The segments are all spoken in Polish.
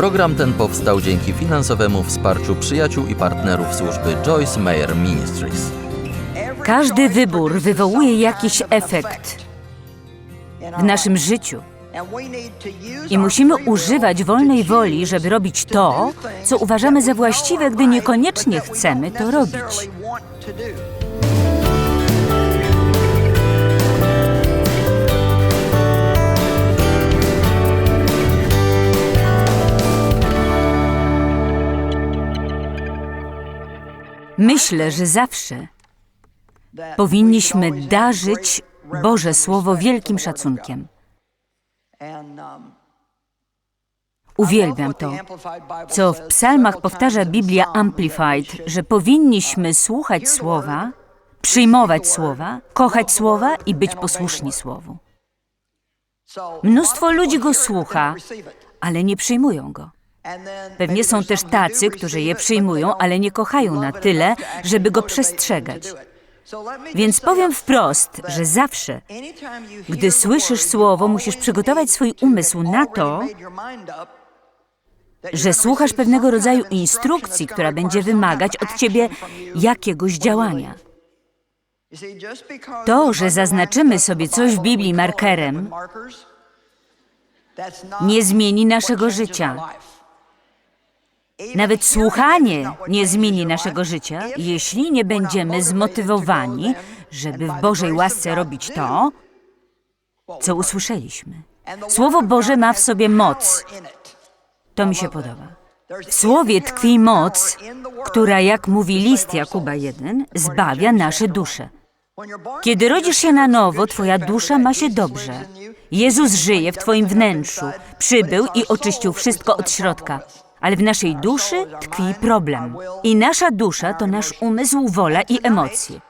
Program ten powstał dzięki finansowemu wsparciu przyjaciół i partnerów służby Joyce Meyer Ministries. Każdy wybór wywołuje jakiś efekt w naszym życiu. I musimy używać wolnej woli, żeby robić to, co uważamy za właściwe, gdy niekoniecznie chcemy to robić. Myślę, że zawsze powinniśmy darzyć Boże Słowo wielkim szacunkiem. Uwielbiam to, co w psalmach powtarza Biblia Amplified, że powinniśmy słuchać Słowa, przyjmować Słowa, kochać Słowa i być posłuszni Słowu. Mnóstwo ludzi go słucha, ale nie przyjmują go. Pewnie są też tacy, którzy je przyjmują, ale nie kochają na tyle, żeby go przestrzegać. Więc powiem wprost, że zawsze, gdy słyszysz słowo, musisz przygotować swój umysł na to, że słuchasz pewnego rodzaju instrukcji, która będzie wymagać od ciebie jakiegoś działania. To, że zaznaczymy sobie coś w Biblii markerem, nie zmieni naszego życia. Nawet słuchanie nie zmieni naszego życia, jeśli nie będziemy zmotywowani, żeby w Bożej łasce robić to, co usłyszeliśmy. Słowo Boże ma w sobie moc. To mi się podoba. W Słowie tkwi moc, która, jak mówi list Jakuba 1, zbawia nasze dusze. Kiedy rodzisz się na nowo, twoja dusza ma się dobrze. Jezus żyje w twoim wnętrzu, przybył i oczyścił wszystko od środka. Ale w naszej duszy tkwi problem. I nasza dusza to nasz umysł, wola i emocje.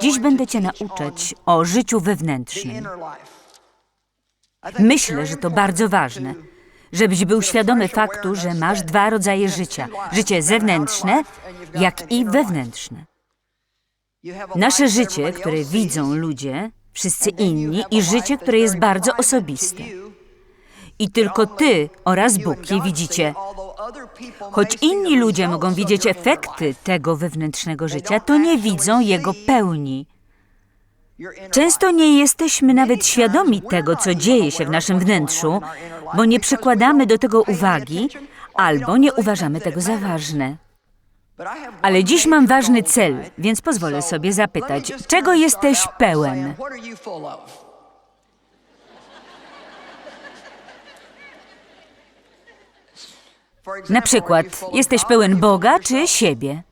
Dziś będę Cię nauczać o życiu wewnętrznym. Myślę, że to bardzo ważne, żebyś był świadomy faktu, że masz dwa rodzaje życia: życie zewnętrzne, jak i wewnętrzne. Nasze życie, które widzą ludzie, wszyscy inni, i życie, które jest bardzo osobiste. I tylko Ty oraz Bóg je widzicie. Choć inni ludzie mogą widzieć efekty tego wewnętrznego życia, to nie widzą jego pełni. Często nie jesteśmy nawet świadomi tego, co dzieje się w naszym wnętrzu, bo nie przykładamy do tego uwagi albo nie uważamy tego za ważne. Ale dziś mam ważny cel, więc pozwolę sobie zapytać, czego jesteś pełen? Na przykład, jesteś pełen Boga czy siebie?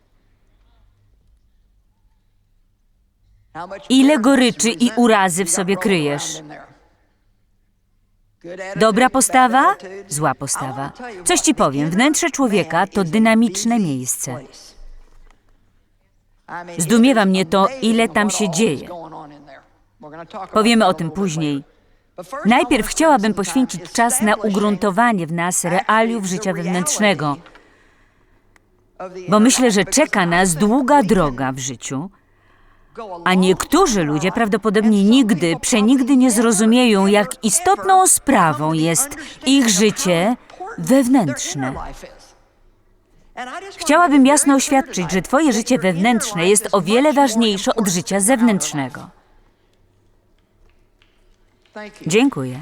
Ile goryczy i urazy w sobie kryjesz? Dobra postawa? Zła postawa. Coś ci powiem, wnętrze człowieka to dynamiczne miejsce. Zdumiewa mnie to, ile tam się dzieje. Powiemy o tym później. Najpierw chciałabym poświęcić czas na ugruntowanie w nas realiów życia wewnętrznego, bo myślę, że czeka nas długa droga w życiu, a niektórzy ludzie prawdopodobnie nigdy, przenigdy nie zrozumieją, jak istotną sprawą jest ich życie wewnętrzne. Chciałabym jasno oświadczyć, że Twoje życie wewnętrzne jest o wiele ważniejsze od życia zewnętrznego. Dziękuję.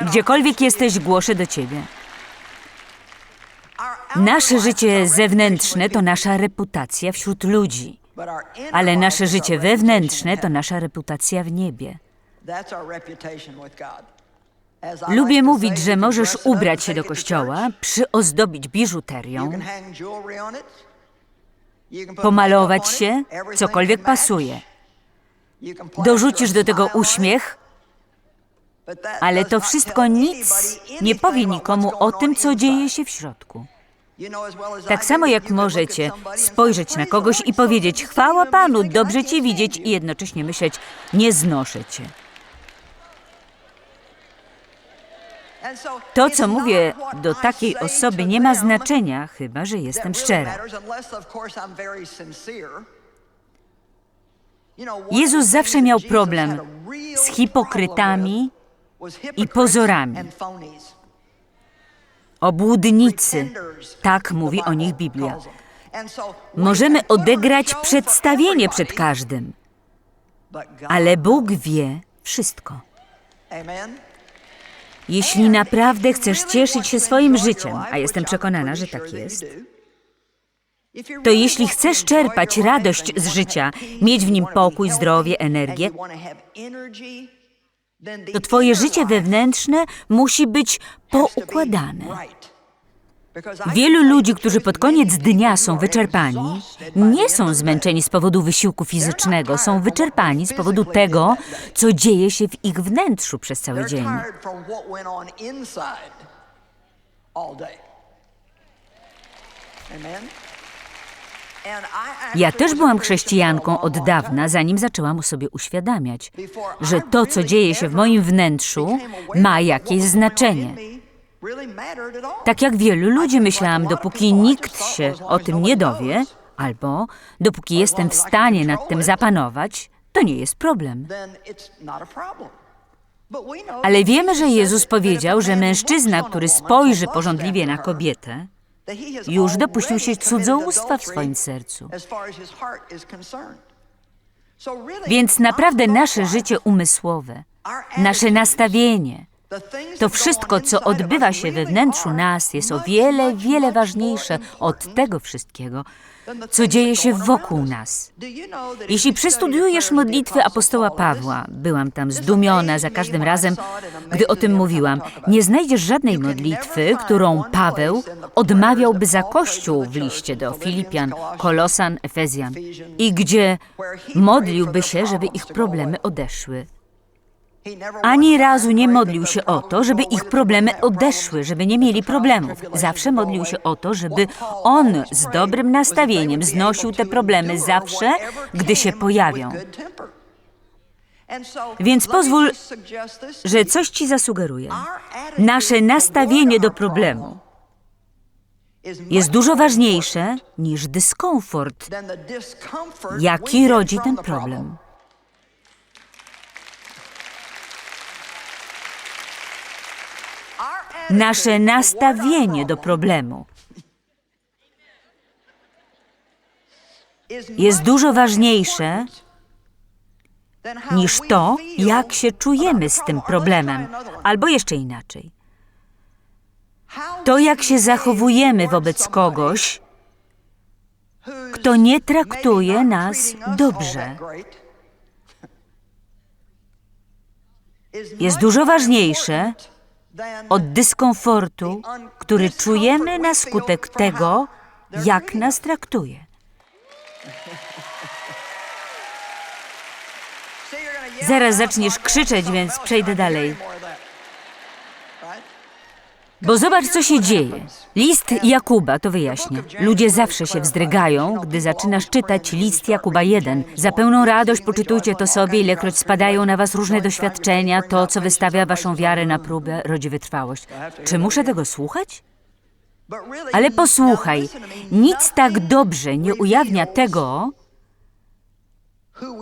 Gdziekolwiek jesteś, głoszę do Ciebie. Nasze życie zewnętrzne to nasza reputacja wśród ludzi, ale nasze życie wewnętrzne to nasza reputacja w niebie. Lubię mówić, że możesz ubrać się do kościoła, przyozdobić biżuterią, pomalować się, cokolwiek pasuje. Dorzucisz do tego uśmiech, ale to wszystko nic nie powie nikomu o tym, co dzieje się w środku. Tak samo jak możecie spojrzeć na kogoś i powiedzieć: Chwała Panu, dobrze Cię widzieć, i jednocześnie myśleć: Nie znoszę Cię. To, co mówię do takiej osoby, nie ma znaczenia, chyba że jestem szczera. Jezus zawsze miał problem z hipokrytami i pozorami. obłudnicy. Tak mówi o nich Biblia. Możemy odegrać przedstawienie przed każdym, ale Bóg wie wszystko. Jeśli naprawdę chcesz cieszyć się swoim życiem, a jestem przekonana, że tak jest, to jeśli chcesz czerpać radość z życia, mieć w nim pokój, zdrowie, energię, to twoje życie wewnętrzne musi być poukładane. Wielu ludzi, którzy pod koniec dnia są wyczerpani, nie są zmęczeni z powodu wysiłku fizycznego, są wyczerpani z powodu tego, co dzieje się w ich wnętrzu przez cały dzień. Ja też byłam chrześcijanką od dawna, zanim zaczęłam sobie uświadamiać, że to, co dzieje się w moim wnętrzu, ma jakieś znaczenie. Tak jak wielu ludzi myślałam, dopóki nikt się o tym nie dowie, albo dopóki jestem w stanie nad tym zapanować, to nie jest problem. Ale wiemy, że Jezus powiedział, że mężczyzna, który spojrzy porządliwie na kobietę, już dopuścił się cudzołóstwa w swoim sercu. Więc naprawdę nasze życie umysłowe, nasze nastawienie, to wszystko, co odbywa się we wnętrzu nas, jest o wiele, wiele ważniejsze od tego wszystkiego, co dzieje się wokół nas. Jeśli przestudiujesz modlitwy apostoła Pawła, byłam tam zdumiona za każdym razem, gdy o tym mówiłam, nie znajdziesz żadnej modlitwy, którą Paweł odmawiałby za Kościół w liście do Filipian, Kolosan, Efezjan i gdzie modliłby się, żeby ich problemy odeszły. Ani razu nie modlił się o to, żeby ich problemy odeszły, żeby nie mieli problemów. Zawsze modlił się o to, żeby on z dobrym nastawieniem znosił te problemy zawsze, gdy się pojawią. Więc pozwól, że coś ci zasugeruję. Nasze nastawienie do problemu jest dużo ważniejsze niż dyskomfort, jaki rodzi ten problem. Nasze nastawienie do problemu jest dużo ważniejsze niż to, jak się czujemy z tym problemem, albo jeszcze inaczej. To, jak się zachowujemy wobec kogoś, kto nie traktuje nas dobrze, jest dużo ważniejsze od dyskomfortu, który czujemy na skutek tego, jak nas traktuje. Zaraz zaczniesz krzyczeć, więc przejdę dalej. Bo zobacz, co się dzieje. List Jakuba to wyjaśnia. Ludzie zawsze się wzdrygają, gdy zaczynasz czytać list Jakuba 1. Za pełną radość poczytujcie to sobie, ilekroć spadają na was różne doświadczenia, to, co wystawia waszą wiarę na próbę, rodzi wytrwałość. Czy muszę tego słuchać? Ale posłuchaj, nic tak dobrze nie ujawnia tego,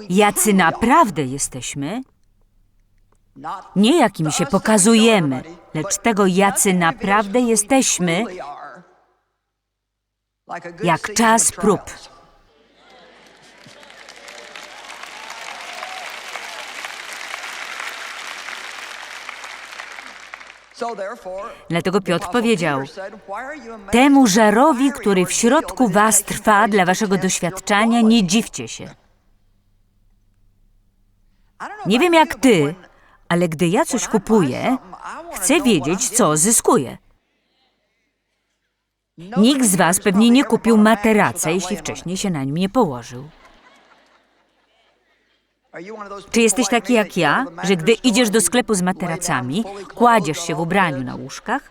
jacy naprawdę jesteśmy, nie jakim się pokazujemy, lecz tego, jacy naprawdę jesteśmy, jak czas prób. Dlatego Piotr powiedział, temu żarowi, który w środku was trwa dla waszego doświadczania, nie dziwcie się. Nie wiem jak ty, ale gdy ja coś kupuję, chcę wiedzieć, co zyskuję. Nikt z was pewnie nie kupił materaca, jeśli wcześniej się na nim nie położył. Czy jesteś taki jak ja, że gdy idziesz do sklepu z materacami, kładziesz się w ubraniu na łóżkach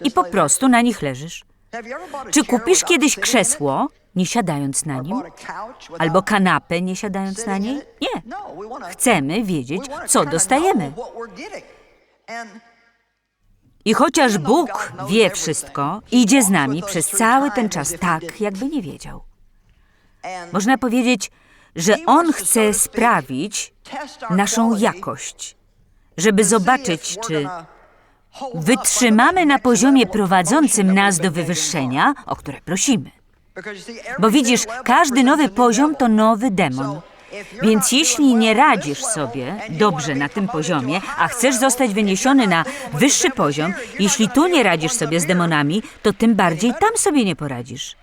i po prostu na nich leżysz? Czy kupisz kiedyś krzesło, nie siadając na nim? Albo kanapę, nie siadając na niej? Nie. Chcemy wiedzieć, co dostajemy. I chociaż Bóg wie wszystko, idzie z nami przez cały ten czas tak, jakby nie wiedział. Można powiedzieć, że On chce sprawić naszą jakość, żeby zobaczyć, czy Wytrzymamy na poziomie prowadzącym nas do wywyższenia, o które prosimy. Bo widzisz, każdy nowy poziom to nowy demon. Więc jeśli nie radzisz sobie dobrze na tym poziomie, a chcesz zostać wyniesiony na wyższy poziom, jeśli tu nie radzisz sobie z demonami, to tym bardziej tam sobie nie poradzisz.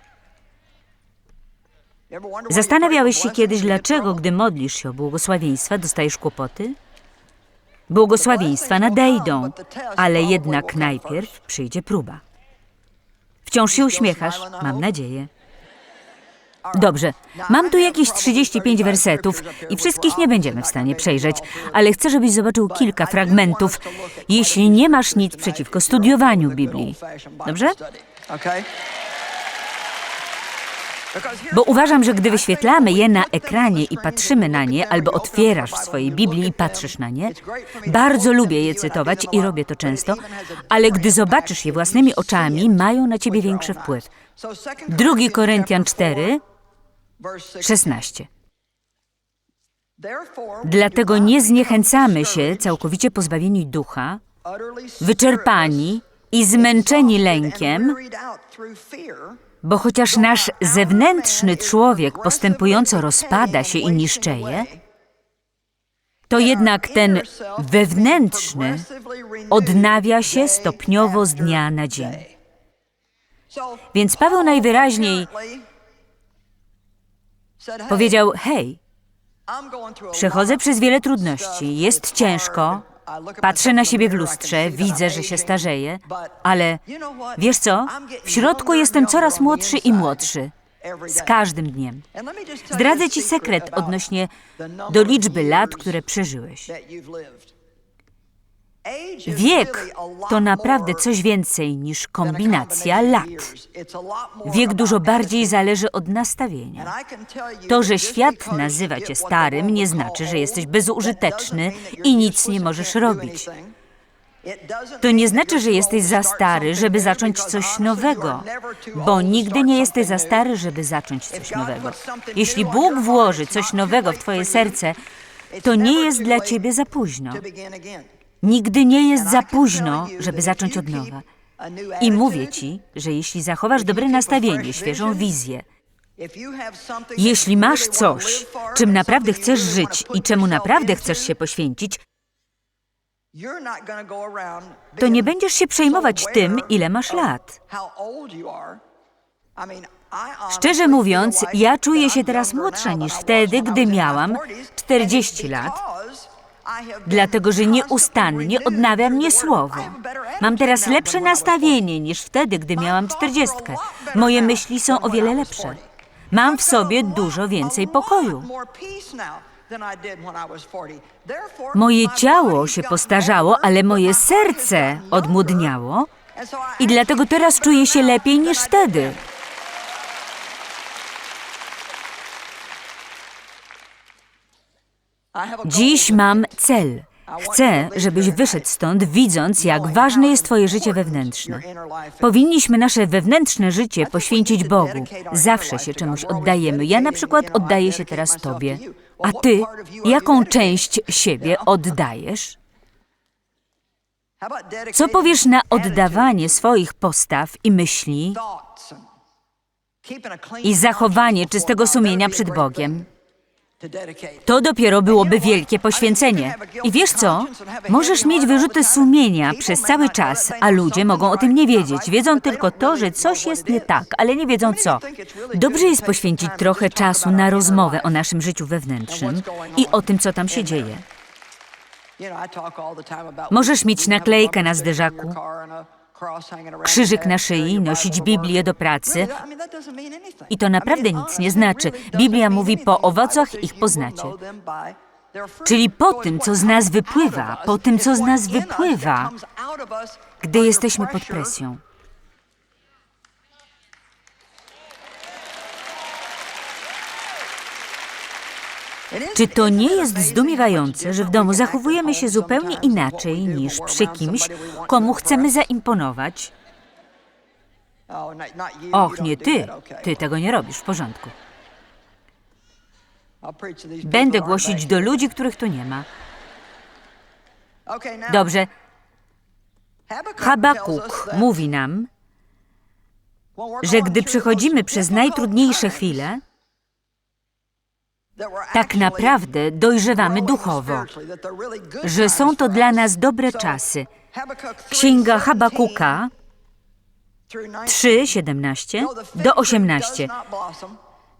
Zastanawiałeś się kiedyś, dlaczego, gdy modlisz się o błogosławieństwa, dostajesz kłopoty? Błogosławieństwa nadejdą, ale jednak najpierw przyjdzie próba. Wciąż się uśmiechasz, mam nadzieję. Dobrze, mam tu jakieś 35 wersetów i wszystkich nie będziemy w stanie przejrzeć, ale chcę, żebyś zobaczył kilka fragmentów, jeśli nie masz nic przeciwko studiowaniu Biblii. Dobrze? Bo uważam, że gdy wyświetlamy je na ekranie i patrzymy na nie, albo otwierasz w swojej Biblii i patrzysz na nie, bardzo lubię je cytować i robię to często, ale gdy zobaczysz je własnymi oczami, mają na ciebie większy wpływ. 2 Koryntian 4, 16. Dlatego nie zniechęcamy się, całkowicie pozbawieni ducha, wyczerpani i zmęczeni lękiem, bo chociaż nasz zewnętrzny człowiek postępująco rozpada się i niszczeje, to jednak ten wewnętrzny odnawia się stopniowo z dnia na dzień. Więc Paweł najwyraźniej powiedział: Hej, przechodzę przez wiele trudności, jest ciężko, patrzę na siebie w lustrze, widzę, że się starzeję, ale wiesz co? W środku jestem coraz młodszy i młodszy. Z każdym dniem. Zdradzę ci sekret odnośnie do liczby lat, które przeżyłeś. Wiek to naprawdę coś więcej niż kombinacja lat. Wiek dużo bardziej zależy od nastawienia. To, że świat nazywa cię starym, nie znaczy, że jesteś bezużyteczny i nic nie możesz robić. To nie znaczy, że jesteś za stary, żeby zacząć coś nowego, bo nigdy nie jesteś za stary, żeby zacząć coś nowego. Jeśli Bóg włoży coś nowego w twoje serce, to nie jest dla ciebie za późno. Nigdy nie jest za późno, żeby zacząć od nowa. I mówię ci, że jeśli zachowasz dobre nastawienie, świeżą wizję, jeśli masz coś, czym naprawdę chcesz żyć i czemu naprawdę chcesz się poświęcić, to nie będziesz się przejmować tym, ile masz lat. Szczerze mówiąc, ja czuję się teraz młodsza niż wtedy, gdy miałam 40 lat, dlatego że nieustannie odnawia mnie słowo. Mam teraz lepsze nastawienie niż wtedy, gdy miałam 40. Moje myśli są o wiele lepsze. Mam w sobie dużo więcej pokoju. Moje ciało się postarzało, ale moje serce odmłodniało i dlatego teraz czuję się lepiej niż wtedy. Dziś mam cel. Chcę, żebyś wyszedł stąd, widząc, jak ważne jest Twoje życie wewnętrzne. Powinniśmy nasze wewnętrzne życie poświęcić Bogu. Zawsze się czemuś oddajemy. Ja na przykład oddaję się teraz Tobie. A Ty, jaką część siebie oddajesz? Co powiesz na oddawanie swoich postaw i myśli i zachowanie czystego sumienia przed Bogiem? To dopiero byłoby wielkie poświęcenie. I wiesz co? Możesz mieć wyrzuty sumienia przez cały czas, a ludzie mogą o tym nie wiedzieć. Wiedzą tylko to, że coś jest nie tak, ale nie wiedzą co. Dobrze jest poświęcić trochę czasu na rozmowę o naszym życiu wewnętrznym i o tym, co tam się dzieje. Możesz mieć naklejkę na zderzaku, krzyżyk na szyi, nosić Biblię do pracy. I to naprawdę nic nie znaczy. Biblia mówi, po owocach ich poznacie. Czyli po tym, co z nas wypływa, po tym, co z nas wypływa, gdy jesteśmy pod presją. Czy to nie jest zdumiewające, że w domu zachowujemy się zupełnie inaczej niż przy kimś, komu chcemy zaimponować? Och, nie ty. Ty tego nie robisz w porządku. Będę głosić do ludzi, których tu nie ma. Dobrze. Habakuk mówi nam, że gdy przechodzimy przez najtrudniejsze chwile, tak naprawdę dojrzewamy duchowo, że są to dla nas dobre czasy. Księga Habakuka 3, 17 do 18.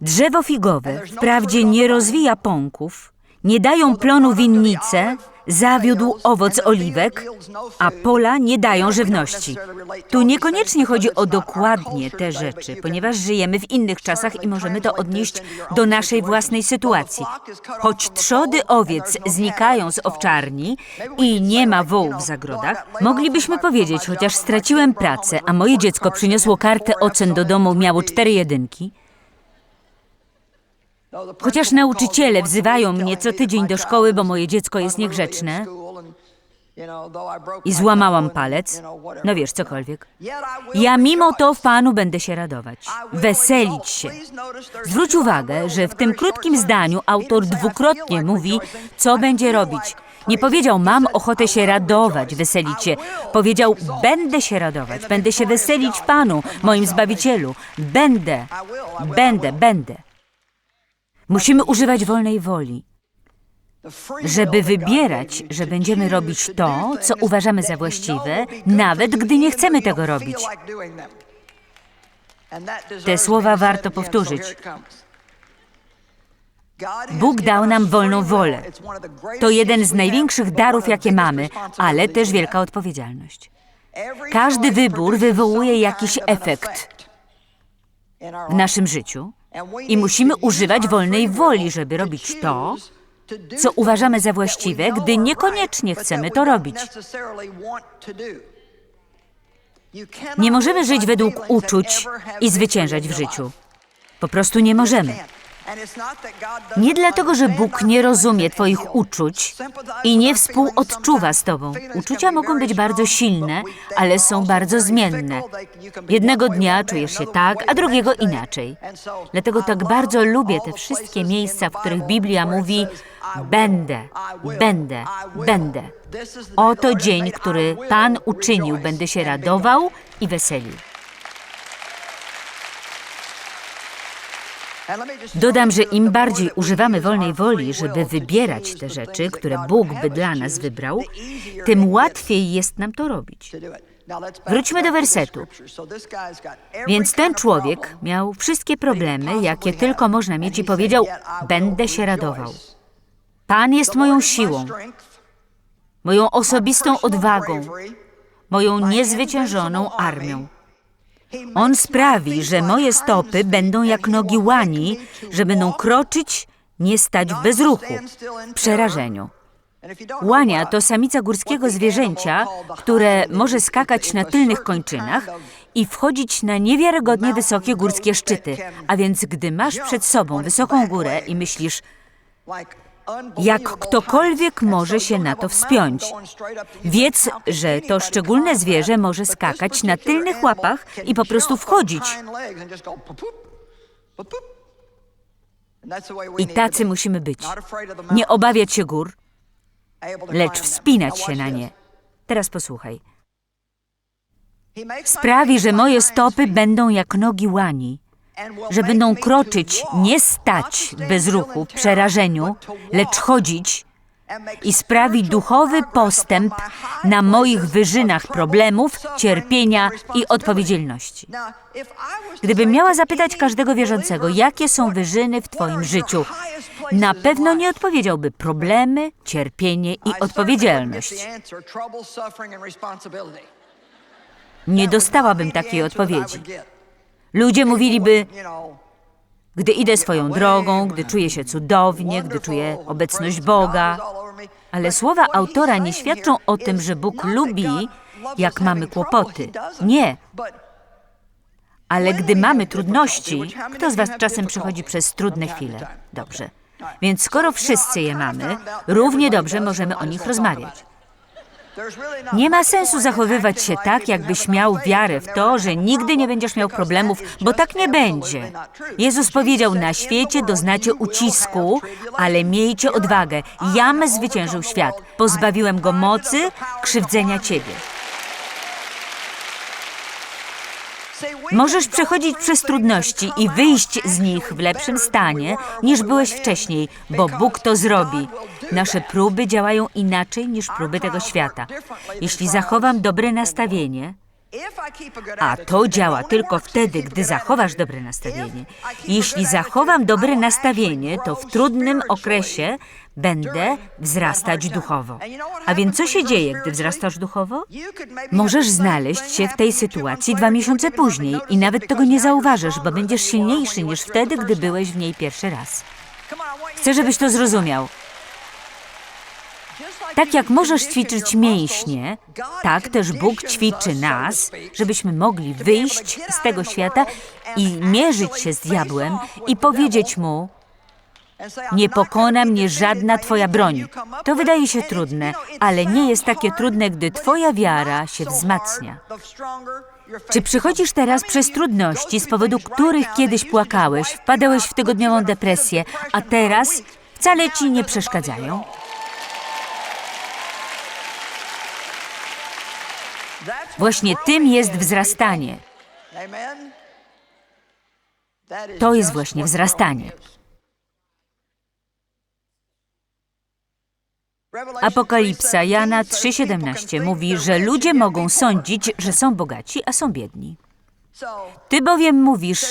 Drzewo figowe wprawdzie nie rozwija pąków, nie dają plonu winnice, zawiódł owoc oliwek, a pola nie dają żywności. Tu niekoniecznie chodzi o dokładnie te rzeczy, ponieważ żyjemy w innych czasach i możemy to odnieść do naszej własnej sytuacji. Choć trzody owiec znikają z owczarni i nie ma wołów w zagrodach, moglibyśmy powiedzieć, chociaż straciłem pracę, a moje dziecko przyniosło kartę ocen do domu, miało cztery jedynki, Chociaż nauczyciele wzywają mnie co tydzień do szkoły, bo moje dziecko jest niegrzeczne i złamałam palec, no wiesz, cokolwiek. Ja mimo to w Panu będę się radować, weselić się. Zwróć uwagę, że w tym krótkim zdaniu autor dwukrotnie mówi, co będzie robić. Nie powiedział, mam ochotę się radować, weselić się. Powiedział, będę się radować, będę się weselić w Panu, moim Zbawicielu. Będę, będę, będę. Musimy używać wolnej woli, żeby wybierać, że będziemy robić to, co uważamy za właściwe, nawet gdy nie chcemy tego robić. Te słowa warto powtórzyć. Bóg dał nam wolną wolę. To jeden z największych darów, jakie mamy, ale też wielka odpowiedzialność. Każdy wybór wywołuje jakiś efekt w naszym życiu i musimy używać wolnej woli, żeby robić to, co uważamy za właściwe, gdy niekoniecznie chcemy to robić. Nie możemy żyć według uczuć i zwyciężać w życiu. Po prostu nie możemy. Nie dlatego, że Bóg nie rozumie Twoich uczuć i nie współodczuwa z Tobą. Uczucia mogą być bardzo silne, ale są bardzo zmienne. Jednego dnia czujesz się tak, a drugiego inaczej. Dlatego tak bardzo lubię te wszystkie miejsca, w których Biblia mówi: Będę, będę, będę. Oto dzień, który Pan uczynił, będę się radował i weselił. Dodam, że im bardziej używamy wolnej woli, żeby wybierać te rzeczy, które Bóg by dla nas wybrał, tym łatwiej jest nam to robić. Wróćmy do wersetu. Więc ten człowiek miał wszystkie problemy, jakie tylko można mieć i powiedział, będę się radował. Pan jest moją siłą, moją osobistą odwagą, moją niezwyciężoną armią. On sprawi, że moje stopy będą jak nogi łani, że będą kroczyć, nie stać w bezruchu, w przerażeniu. Łania to samica górskiego zwierzęcia, które może skakać na tylnych kończynach i wchodzić na niewiarygodnie wysokie górskie szczyty. A więc gdy masz przed sobą wysoką górę i myślisz, jak ktokolwiek może się na to wspiąć. Wiedz, że to szczególne zwierzę może skakać na tylnych łapach i po prostu wchodzić. I tacy musimy być. Nie obawiać się gór, lecz wspinać się na nie. Teraz posłuchaj. Sprawi, że moje stopy będą jak nogi łani że będą kroczyć, nie stać bez ruchu, przerażeniu, lecz chodzić i sprawi duchowy postęp na moich wyżynach problemów, cierpienia i odpowiedzialności. Gdybym miała zapytać każdego wierzącego, jakie są wyżyny w Twoim życiu, na pewno nie odpowiedziałby problemy, cierpienie i odpowiedzialność. Nie dostałabym takiej odpowiedzi. Ludzie mówiliby, gdy idę swoją drogą, gdy czuję się cudownie, gdy czuję obecność Boga. Ale słowa autora nie świadczą o tym, że Bóg lubi, jak mamy kłopoty. Nie. Ale gdy mamy trudności, kto z Was czasem przechodzi przez trudne chwile? Dobrze. Więc skoro wszyscy je mamy, równie dobrze możemy o nich rozmawiać. Nie ma sensu zachowywać się tak, jakbyś miał wiarę w to, że nigdy nie będziesz miał problemów, bo tak nie będzie. Jezus powiedział, na świecie doznacie ucisku, ale miejcie odwagę. Jam zwyciężył świat. Pozbawiłem go mocy krzywdzenia ciebie. Możesz przechodzić przez trudności i wyjść z nich w lepszym stanie niż byłeś wcześniej, bo Bóg to zrobi. Nasze próby działają inaczej niż próby tego świata. Jeśli zachowam dobre nastawienie, a to działa tylko wtedy, gdy zachowasz dobre nastawienie. Jeśli zachowam dobre nastawienie, to w trudnym okresie będę wzrastać duchowo. A więc co się dzieje, gdy wzrastasz duchowo? Możesz znaleźć się w tej sytuacji dwa miesiące później i nawet tego nie zauważysz, bo będziesz silniejszy niż wtedy, gdy byłeś w niej pierwszy raz. Chcę, żebyś to zrozumiał. Tak jak możesz ćwiczyć mięśnie, tak też Bóg ćwiczy nas, żebyśmy mogli wyjść z tego świata i mierzyć się z diabłem i powiedzieć mu: Nie pokona mnie żadna Twoja broń. To wydaje się trudne, ale nie jest takie trudne, gdy Twoja wiara się wzmacnia. Czy przychodzisz teraz przez trudności, z powodu których kiedyś płakałeś, wpadałeś w tygodniową depresję, a teraz wcale ci nie przeszkadzają? Właśnie tym jest wzrastanie. To jest właśnie wzrastanie. Apokalipsa Jana 3,17 mówi, że ludzie mogą sądzić, że są bogaci, a są biedni. Ty bowiem mówisz,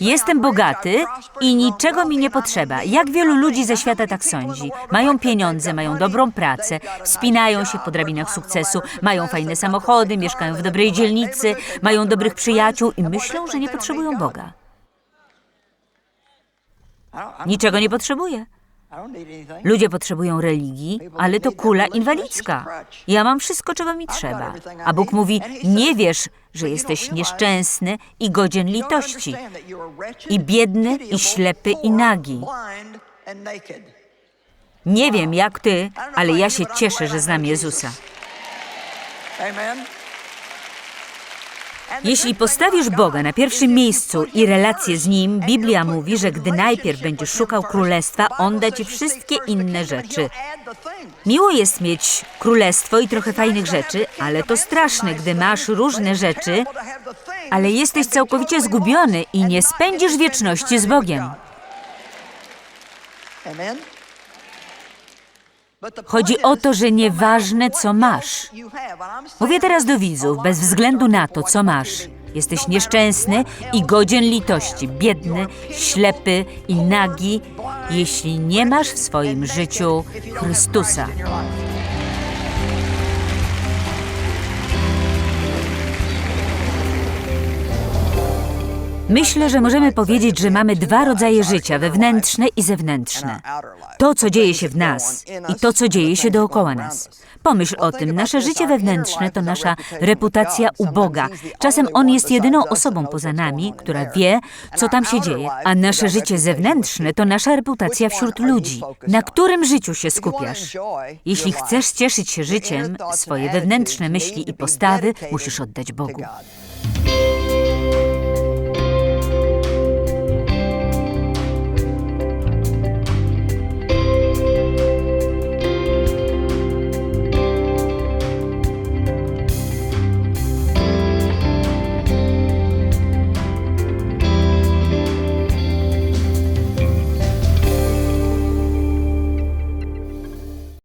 jestem bogaty i niczego mi nie potrzeba. Jak wielu ludzi ze świata tak sądzi? Mają pieniądze, mają dobrą pracę, wspinają się po drabinach sukcesu, mają fajne samochody, mieszkają w dobrej dzielnicy, mają dobrych przyjaciół i myślą, że nie potrzebują Boga. Niczego nie potrzebuję. Ludzie potrzebują religii, ale to kula inwalidzka. Ja mam wszystko, czego mi trzeba. A Bóg mówi: Nie wiesz, że jesteś nieszczęsny i godzien litości, i biedny, i ślepy, i nagi. Nie wiem jak ty, ale ja się cieszę, że znam Jezusa. Jeśli postawisz Boga na pierwszym miejscu i relację z Nim, Biblia mówi, że gdy najpierw będziesz szukał królestwa, On da ci wszystkie inne rzeczy. Miło jest mieć królestwo i trochę fajnych rzeczy, ale to straszne, gdy masz różne rzeczy, ale jesteś całkowicie zgubiony i nie spędzisz wieczności z Bogiem. Chodzi o to, że nieważne co masz. Mówię teraz do widzów, bez względu na to, co masz. Jesteś nieszczęsny i godzien litości, biedny, ślepy i nagi, jeśli nie masz w swoim życiu Chrystusa. Myślę, że możemy powiedzieć, że mamy dwa rodzaje życia, wewnętrzne i zewnętrzne. To, co dzieje się w nas i to, co dzieje się dookoła nas. Pomyśl o tym, nasze życie wewnętrzne to nasza reputacja u Boga. Czasem On jest jedyną osobą poza nami, która wie, co tam się dzieje, a nasze życie zewnętrzne to nasza reputacja wśród ludzi. Na którym życiu się skupiasz? Jeśli chcesz cieszyć się życiem, swoje wewnętrzne myśli i postawy musisz oddać Bogu.